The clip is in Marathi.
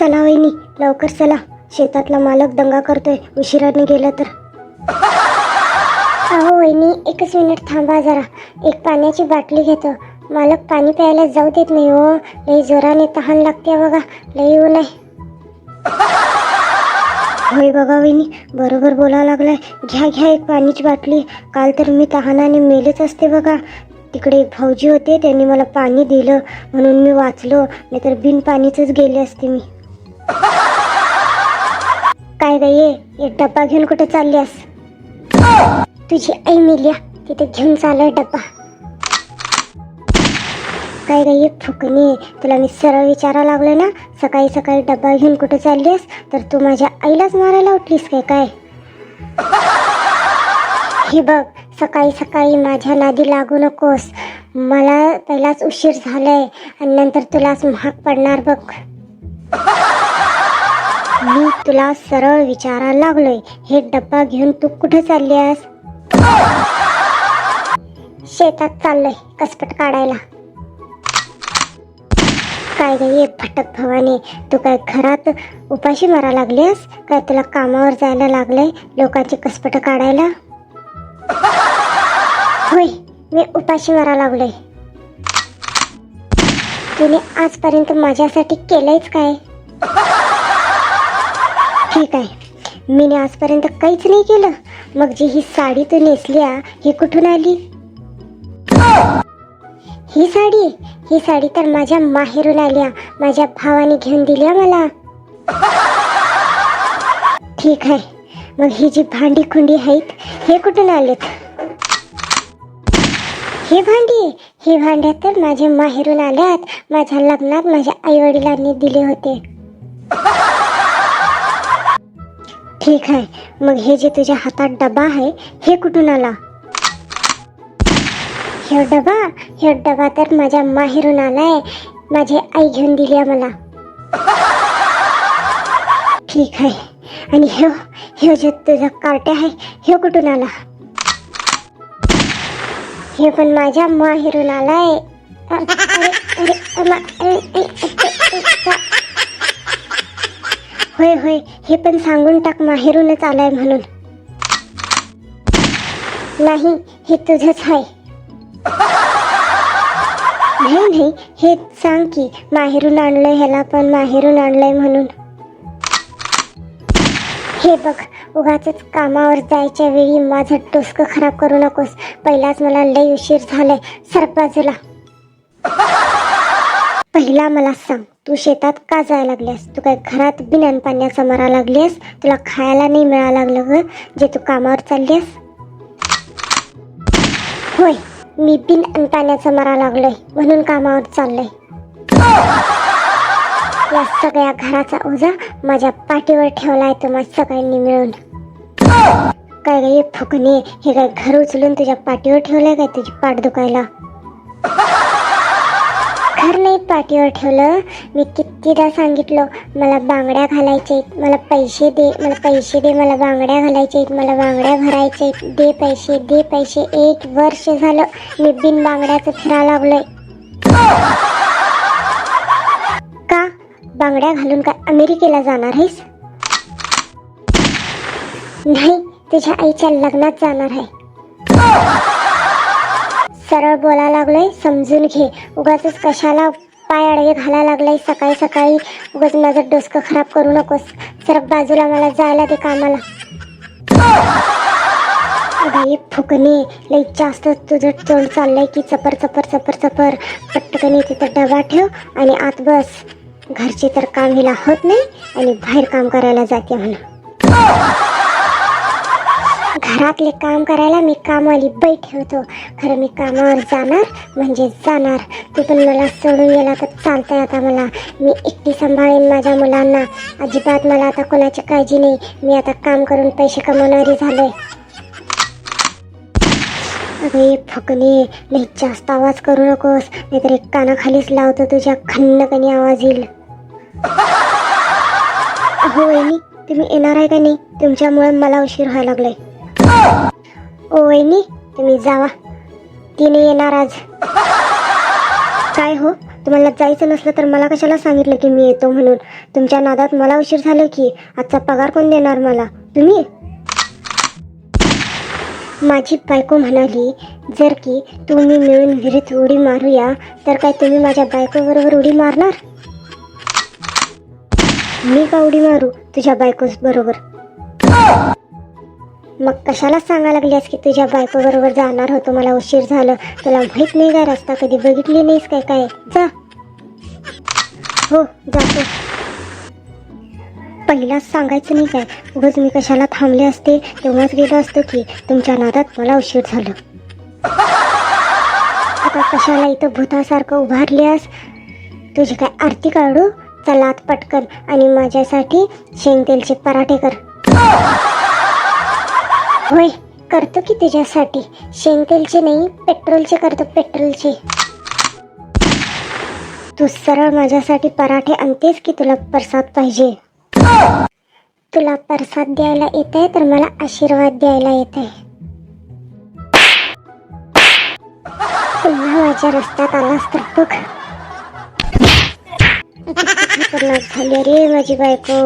चला वहिनी लवकर चला. शेतातला मालक दंगा करतोय. उशिराने गेलं तर. अहो वहिनी एकच मिनिट थांबा जरा. एक पाण्याची बाटली घेतो. मालक पाणी प्यायला जाऊ देत नाही हो. लई जोराने तहान लागते बघा. लई येऊ नाही होय बघा वहिनी बरोबर बोला लागलाय. घ्या घ्या एक पाण्याची बाटली. काल तर मी तहानाने मेलेच असते बघा. तिकडे एक भाऊजी होते त्यांनी मला पाणी दिलं. म्हणून मी वाचलो. नाहीतर बिन पाणीच गेले असते मी. काय गाई एक डब्बा घेऊन कुठे चालल्यास? तुझी आई मिलिया तिथे घेऊन चालय डब्बा. काय गाई फुकणी. तुला मी सरळ विचारा लागलो ना? सकाळी सकाळी डब्बा घेऊन कुठे चाललीस? तर तू माझ्या आईलाच मारायला उठलीस काय? काय? हे बघ सकाळी सकाळी माझ्या नादी लागू नकोस. मला पहिलाच उशीर झालाय आणि नंतर तुलाच महाग पडणार बघ. मी तुला सरळ विचारायला लागलोय. हे डब्बा घेऊन तू कुठे चाललीस शेतात चाललोय कसपट काढायला. काय ग फटक भटक भवानी तू काय घरात उपाशी मारा लागलीस काय तुला कामावर जायला लागलंय लोकांची कसपट काढायला? होय मी उपाशी मारा लागलोय. तुने आजपर्यंत माझ्यासाठी केलंयच काय? ठीक आहे. मी आजपर्यंत काहीच नाही केलं. मग जी ही साडी तू नेसल्या ही कुठून आली? ही साडी? ही साडी तर माझ्या माहेरून आल्या. माझ्या भावाने घेऊन दिल्या मला. ठीक आहे. मग ही जी भांडी खुंडी आहेत हे कुठून आलेत? हे भांडी? हे भांड्या तर माझ्या माहेरून आल्यात. माझ्या लग्नात माझ्या आई वडिलांनी दिले होते. ठीक आहे मग हे जे तुझ्या हातात डबा आहे हे कुठून आला हे डबा हे डबा तर माझ्या माहेरून आलाय माझी आई घेऊन दिली मला ठीक आहे आणि हे हे जे तुझं कार्ट आहे हे कुठून आला हे पण माझ्या माहेरून आलाय अरे अरे अमा, अरे, अरे, अरे, अरे, होय होय. हे पण सांगून टाक माहेरूनच आलाय म्हणून. नाही हे तुझंच आहे. नाही नाही. हे सांग की माहेरून आणलंय ह्याला पण माहेरून आणलंय म्हणून. हे बघ उगाच कामावर जायच्या वेळी माझं टोस्क खराब करू नकोस. पहिलाच मला लय उशीर झालाय. सर बाजूला पहिला मला सांग. तू शेतात का जायला लागल्यास तू काय घरात बिन पाण्याचा मारा लागलीस? तुला खायला नाही मिळा लागलं ग जे तू कामावर चाललीस? होय मी बिन पाण्याचा मारा लागलोय म्हणून कामावर चाललंय. या सगळ्या घराचा ओझा माझ्या पाठीवर ठेवलाय तुम्हा सगळ्यांनी मिळून. काय काय फुकणे हे काय घर उचलून तुझ्या पाठीवर ठेवलंय काय तुझी पाठ दुखायला? घर नाही पाठीवर ठेवलं. मी कितीदा सांगितलं मला बांगड्या घालायच्या आहेत मला पैसे दे मला पैसे दे मला बांगड्या घालायच्या आहेत मला बांगड्या भरायच्या आहेत दे पैसे दे पैसे. एक वर्ष झालं मी बिन बांगड्याचं फिरा लागलोय. का? बांगड्या घालून काय अमेरिकेला जाणार आहेस? नाही तुझ्या आईच्या लग्नात जाणार आहे. सरळ बोला लागलोय समजून घे. उगाच कशाला पाय अडवे घालायला लागलाय सकाळी सकाळी उगाच माझं डोसकं खराब करू नकोस. सर बाजूला मला जायला दे कामाला. बाई फुकणे लई जास्त तुझं तोंड चाललंय की चपर चपर चपर चपर. पटकनी तिथं डबा ठेव आणि आत बस. घरचे तर काम हिला होत नाही आणि बाहेर काम करायला जाते म्हणून घरातले काम करायला मी कामवाली बाई ठेवतो. खरं मी कामावर जाणार म्हणजे जाणार. तू पण मला सोडून गेला तर चालतंय आता मला. मी एकटी सांभाळेन माझ्या मुलांना. अजिबात मला आता कोणाची काळजी नाही. मी आता काम करून पैसे कमवणारी झालोय. अगं फकने नाही जास्त आवाज करू नकोस. नाहीतर एक कानाखालीच लावतो तुझ्या खन्नकणी आवाज येईल अहो वहिनी तुम्ही येणार आहे का नाही? तुमच्यामुळे मला उशीर व्हायला लागलाय. वहिनी तुम्ही जावा. तिने येणार आज. काय हो? तुम्हाला जायचं नसलं तर मला कशाला सांगितलं की मी येतो म्हणून? तुमच्या नादात मला उशीर झालं की? आजचा पगार कोण देणार मला? तुम्ही? माझी बायको म्हणाली जर की तुम्ही मिळून विहिरीत उडी मारूया तर काय तुम्ही माझ्या बायकोबरोबर उडी मारणार? मी का उडी मारू? तुझ्या बायकोस बरोबर. मग कशाला सांगा लागलीस की तुझ्या बायकोबरोबर जाणार होतो? मला उशीर झालं. तुला माहीत नाही का रस्ता? कधी बघितली नाहीस काय काय? जा. हो जातो. पहिलाच सांगायचं नाही काय? उगाच मी कशाला थांबले असते? तेव्हाच गेलो असतो की तुमच्या नादात मला उशीर झालं. आता कशाला इथं भूतासारखं उभारल्यास? तुझी काय आरती काढू? चलात पटकन. आणि माझ्यासाठी शेंगतेलचे पराठे कर. होय करतो की तुझ्यासाठी. शेंगतेलचे नाही पेट्रोलचे करतो पेट्रोलचे. तू सरळ माझ्यासाठी पराठे आणतेस की तुला प्रसाद पाहिजे? तुला प्रसाद द्यायला येत आहे तर मला आशीर्वाद द्यायला येत आहे पुन्हा माझ्या रस्त्यात आलास तर बघ. झाले झाली रे माझी बायको.